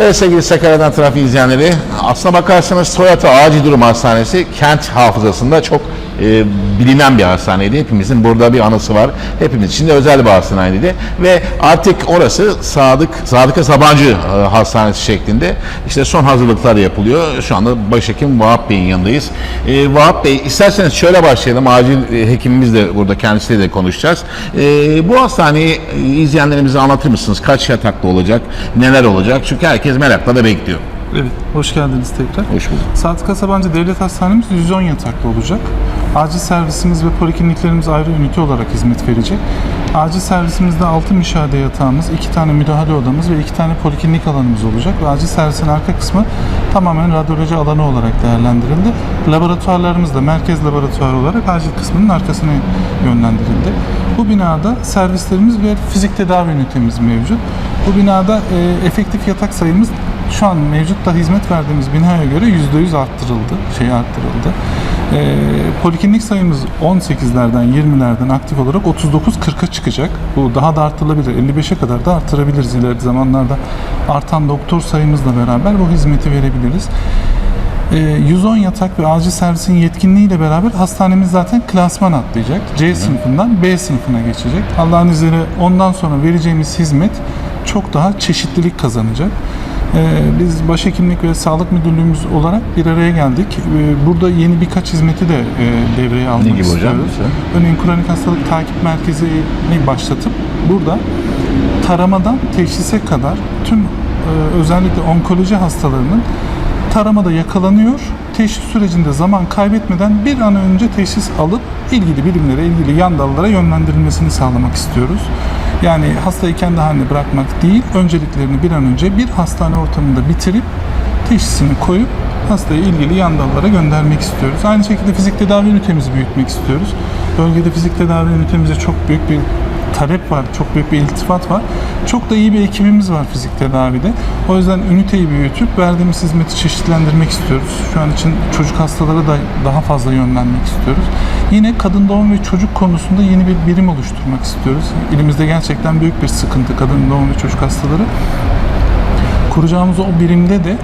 Evet sevgili Sakarya'dan trafik izleyenleri, aslına bakarsanız Toyota Acil Durum Hastanesi kent hafızasında çok e, bilinen bir hastaneydi. Hepimizin burada bir anısı var. Hepimiz için de özel bir hastaneydi. Ve artık orası Sadık, Sadıka Sabancı e, Hastanesi şeklinde işte son hazırlıklar yapılıyor. Şu anda Başhekim Vahap Bey'in yanındayız. E, Vahap Bey isterseniz şöyle başlayalım. Acil e, hekimimiz de burada kendisiyle de konuşacağız. E, bu hastaneyi e, izleyenlerimize anlatır mısınız? Kaç yataklı olacak? Neler olacak? Çünkü herkes merakla da bekliyor. Evet, hoş geldiniz tekrar. Hoş bulduk. Sadık Kasabancı Devlet Hastanemiz 110 yataklı olacak. Acil servisimiz ve polikliniklerimiz ayrı ünite olarak hizmet verecek. Acil servisimizde 6 müşahede yatağımız, 2 tane müdahale odamız ve 2 tane poliklinik alanımız olacak. Ve acil servisin arka kısmı tamamen radyoloji alanı olarak değerlendirildi. Laboratuvarlarımız da merkez laboratuvar olarak acil kısmının arkasına yönlendirildi. Bu binada servislerimiz ve fizik tedavi ünitemiz mevcut. Bu binada e, efektif yatak sayımız şu an mevcutta hizmet verdiğimiz binaya göre %100 arttırıldı. Şey arttırıldı. Ee, poliklinik sayımız 18'lerden 20'lerden aktif olarak 39-40'a çıkacak. Bu daha da artırılabilir. 55'e kadar da arttırabiliriz ileride zamanlarda. Artan doktor sayımızla beraber bu hizmeti verebiliriz. Ee, 110 yatak ve acil servisin yetkinliğiyle beraber hastanemiz zaten klasman atlayacak. C sınıfından B sınıfına geçecek. Allah'ın izniyle ondan sonra vereceğimiz hizmet çok daha çeşitlilik kazanacak. Ee, Biz Başhekimlik ve Sağlık Müdürlüğümüz olarak bir araya geldik. Ee, Burada yeni birkaç hizmeti de e, devreye almak gibi hocam? istiyoruz. Mesela? Örneğin kronik hastalık takip merkezini başlatıp burada taramadan teşhise kadar tüm e, özellikle onkoloji hastalarının taramada yakalanıyor. Teşhis sürecinde zaman kaybetmeden bir an önce teşhis alıp ilgili bilimlere, ilgili yan dallara yönlendirilmesini sağlamak istiyoruz. Yani hastayı kendi haline bırakmak değil, önceliklerini bir an önce bir hastane ortamında bitirip teşhisini koyup hastayı ilgili yan dallara göndermek istiyoruz. Aynı şekilde fizik tedavi ünitemizi büyütmek istiyoruz. Bölgede fizik tedavi ünitemize çok büyük bir talep var, çok büyük bir iltifat var. Çok da iyi bir ekibimiz var fizik tedavide. O yüzden üniteyi büyütüp verdiğimiz hizmeti çeşitlendirmek istiyoruz. Şu an için çocuk hastalara da daha fazla yönlenmek istiyoruz. Yine kadın doğum ve çocuk konusunda yeni bir birim oluşturmak istiyoruz. İlimizde gerçekten büyük bir sıkıntı kadın doğum ve çocuk hastaları. Kuracağımız o birimde de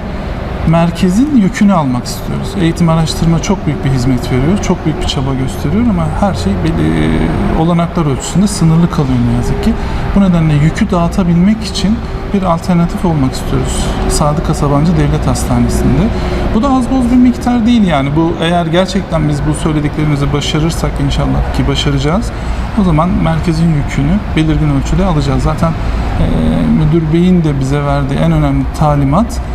merkezin yükünü almak istiyoruz. Eğitim araştırma çok büyük bir hizmet veriyor, çok büyük bir çaba gösteriyor ama her şey belli olanaklar ölçüsünde sınırlı kalıyor ne yazık ki. Bu nedenle yükü dağıtabilmek için bir alternatif olmak istiyoruz. Sadık Sabancı Devlet Hastanesi'nde. Bu da az boz bir miktar değil yani. Bu eğer gerçekten biz bu söylediklerimizi başarırsak inşallah ki başaracağız. O zaman merkezin yükünü belirgin ölçüde alacağız. Zaten e, müdür beyin de bize verdiği en önemli talimat e,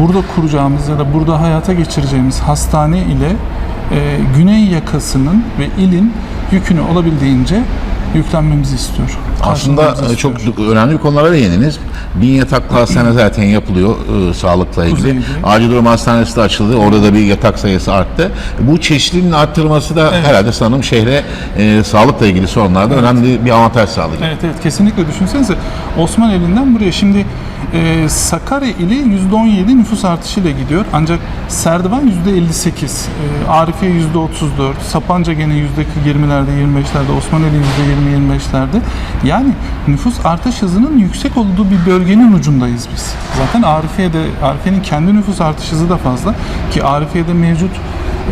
burada kuracağımız ya da burada hayata geçireceğimiz hastane ile e, güney yakasının ve ilin yükünü olabildiğince yüklenmemizi istiyor. Aslında e, çok istiyor. önemli bir konulara değindiniz. Bin yataklı hastane zaten yapılıyor e, sağlıkla ilgili. Kuzeyde. Acil durum hastanesi de açıldı. Orada da bir yatak sayısı arttı. Bu çeşitliliğin arttırılması da herhalde sanırım şehre e, sağlıkla ilgili sorunlarda önemli bir avantaj sağlayacak. Evet evet kesinlikle düşünsenize Osman elinden buraya şimdi e, Sakarya ili %17 nüfus artışıyla gidiyor ancak Serdivan %58, e, Arifiye %34, Sapanca gene %20'lerde 25'lerde, Osmaneli %20-25'lerde yani nüfus artış hızının yüksek olduğu bir bölgenin ucundayız biz. Zaten Arifiye'de, Arifiye'nin kendi nüfus artış hızı da fazla ki Arifiye'de mevcut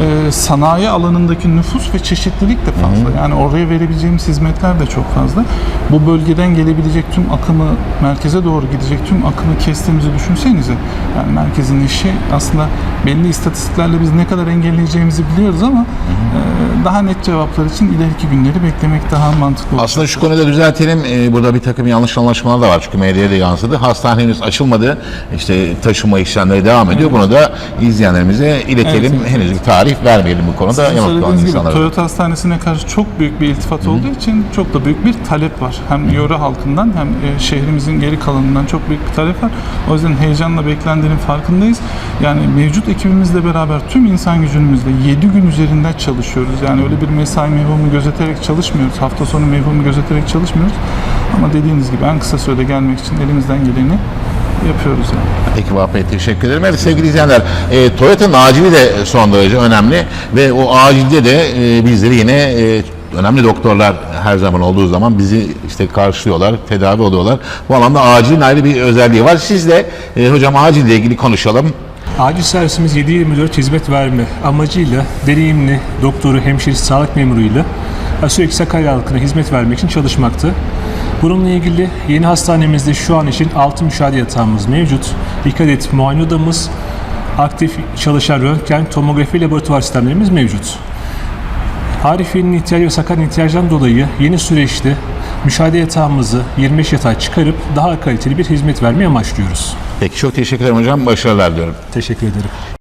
e, sanayi alanındaki nüfus ve çeşitlilik de fazla. Yani oraya verebileceğimiz hizmetler de çok fazla. Bu bölgeden gelebilecek tüm akımı merkeze doğru gidecek tüm akımı kestiğimizi düşünsenize. Yani merkezin işi aslında belli istatistiklerle biz ne kadar engelleyeceğimizi biliyoruz ama e, daha net cevaplar için ileriki günleri beklemek daha mantıklı olur. Aslında şu konuda düzeltelim. Ee, burada bir takım yanlış anlaşmalar da var. Çünkü medyaya da yansıdı. Hastane henüz açılmadı. İşte taşıma işlemleri devam ediyor. Bunu da izleyenlerimize iletelim. Evet, evet, Henüz bir tarih vermeyelim bu konuda. Sizin söylediğiniz gibi insanlara. Toyota Hastanesi'ne karşı çok büyük bir iltifat olduğu için çok da büyük bir talep var. Hem yöre halkından hem e, şehrimizin geri kalanından çok büyük bir talep var. O yüzden heyecanla beklendiğinin farkındayız. Yani mevcut ekibimizle beraber tüm insan gücümüzle 7 gün üzerinden çalışıyoruz. Yani öyle bir mesai mevhumu gözeterek çalışmıyoruz. Hafta sonu mevhumu gözeterek çalışmıyoruz. Ama dediğiniz gibi en kısa sürede gelmek için elimizden geleni yapıyoruz yani. Peki Vahap Bey teşekkür ederim. Evet sevgili izleyenler, e, Toyota'nın acili de son derece önemli ve o acilde de e, bizleri yine e, önemli doktorlar her zaman olduğu zaman bizi işte karşılıyorlar, tedavi oluyorlar. Bu alanda acilin ayrı bir özelliği var. Siz de e, hocam acille ilgili konuşalım. Acil servisimiz 7-24 hizmet verme amacıyla deneyimli doktoru, hemşiresi, sağlık memuruyla sürekli Sakarya halkına hizmet vermek için çalışmakta. Bununla ilgili yeni hastanemizde şu an için 6 müşahede yatağımız mevcut. 2 adet muayene odamız, aktif çalışan röntgen, tomografi laboratuvar sistemlerimiz mevcut. Arifiye'nin ihtiyacı ve Sakarya'nın ihtiyacından dolayı yeni süreçte müşahede yatağımızı 25 yatağa çıkarıp daha kaliteli bir hizmet vermeye amaçlıyoruz. Peki çok teşekkür ederim hocam. Başarılar diliyorum. Teşekkür ederim.